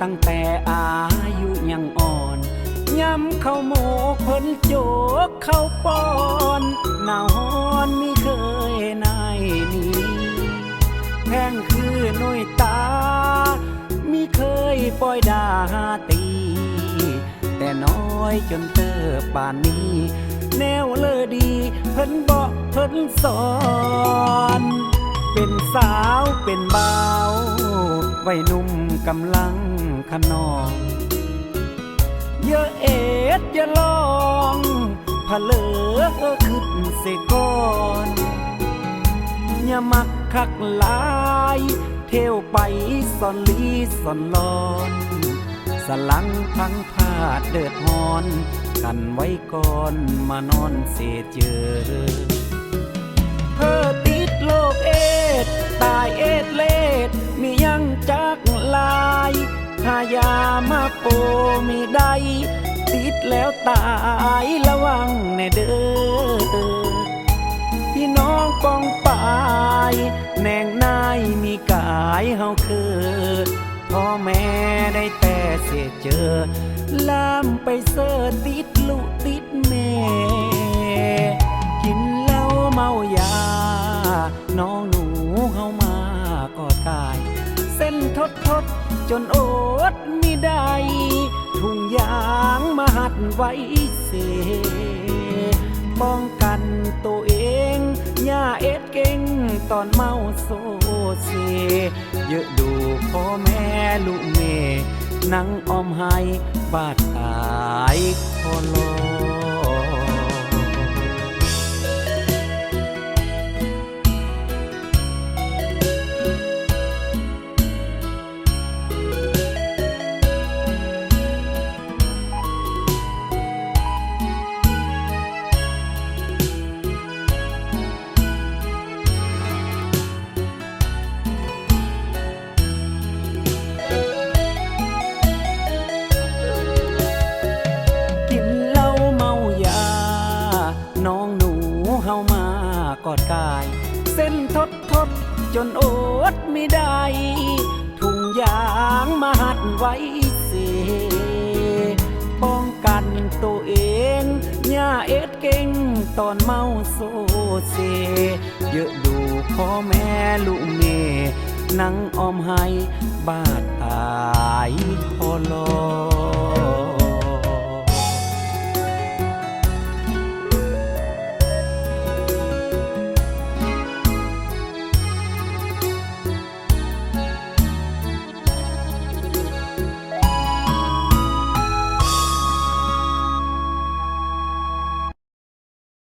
ตั้งแต่อายุยังอ่อนย้ำเข้าโมกเพิ่นโจกเข้าปอนหนาวฮอนไม่เคยนายนี้แพงคือน้อยตามิเคยปล่อยดาตี แต่น้อยจนเตอป่านนี้ แนวเลอดี เพิ่นบอกเพิ่นสอน เป็นสาวเป็นบ่าววัยหนุ่มกำลังขนองเยอะเอ็ดอย่าลองผะเลอขึ้นเสก่อนอย่ามักคักหลาย เที่ยวไปสอนลีสอนลอนสลังพังพาดเดือดฮอน กันไว้ก่อนมานอนเสียเจอายามาโปมีได้ติดแล้วตายระวังแน่เด้อพี่น้องป้องปายแนงนายมีกายเฮาคือพ่อแม่ได้แต่เสียเจอลามไปเสอติดลุติดแม่ ทดทดจนโอดมิได้ทุ่งยางมาหัดไว้เสป้องกันตัวเองอย่าเอ็ดเก่งตอนเมาโซเซเยอะดูพ่อแม่ลูกเมนั่งออมให้บาดตายคอ ส้นทดทดจนอดไม่ได้ทุ่งยางมาหัดไว้เสป้องกันตัวเองย่าเอ็ดเก่งตอนเมาโซเซ เยอะดูพ่อแม่ลูกเมนั่งออมให้บาดตายคอลอ